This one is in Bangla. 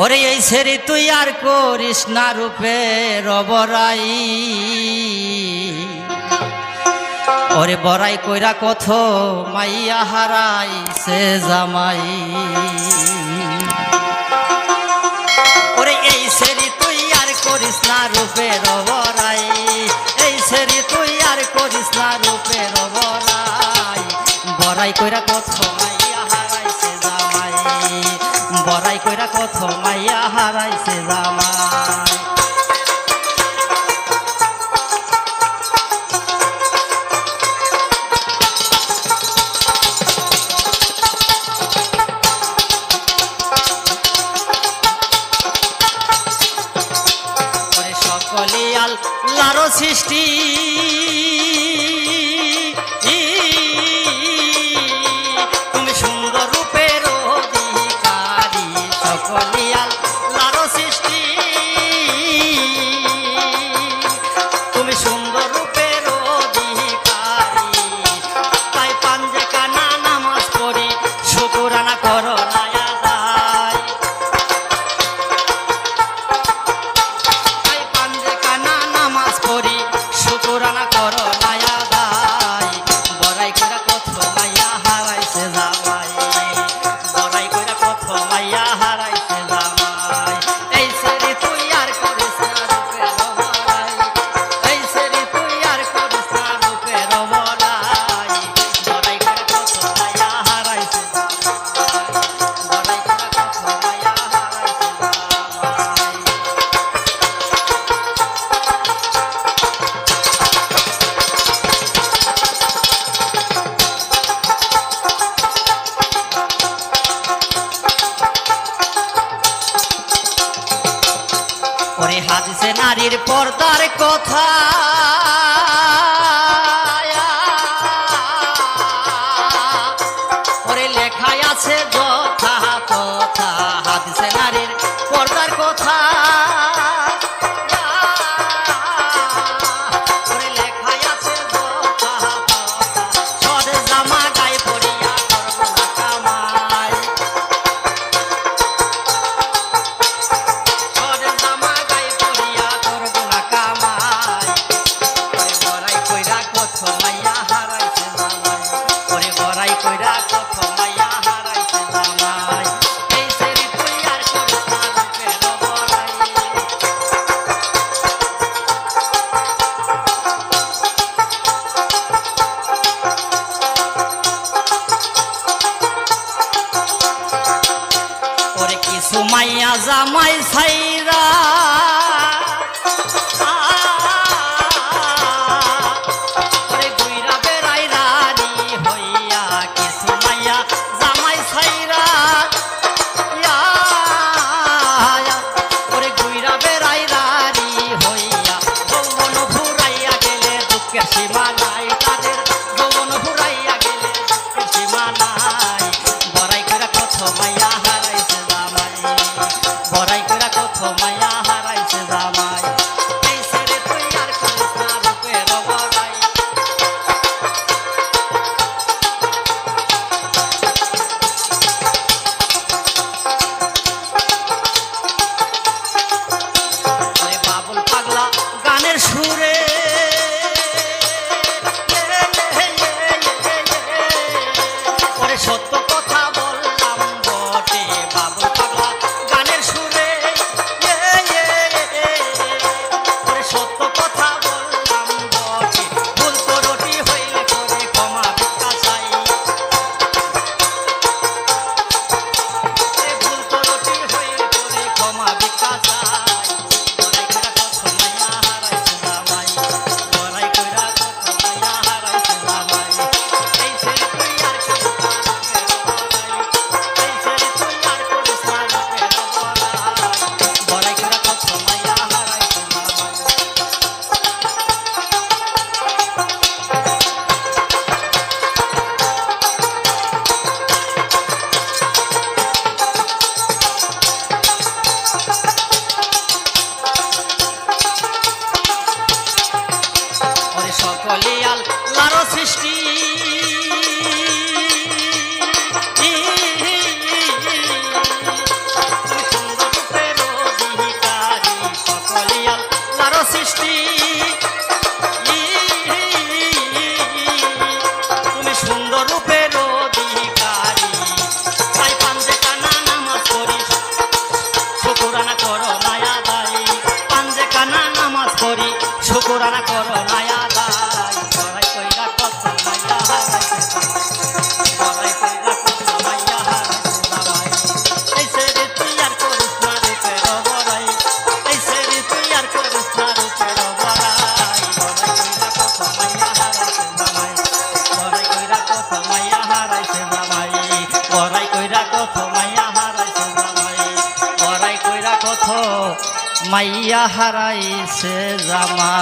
ওরে এই সেরি তুই আর করিস না রূপে রবরাই। ওরে বরাই কইরা কথ মাইয়া হারাই সে জামাই। ওরে এই সেরি তুই আর করিস না রূপে রবরাই। এই সেরি তুই আর করিস না রূপে রবরাই। বরাই কইরা কথ মাই জামাই সকলে আল্লাহর সৃষ্টি। করে হাদিসে নারীর পর্দার কথা। পরে লেখায় আছে যথা কথা হাদিসে নারীর পর্দার কথা। সুমাইয়া জামাই সাইরা করো না মাইয়া হারাইছে জামা।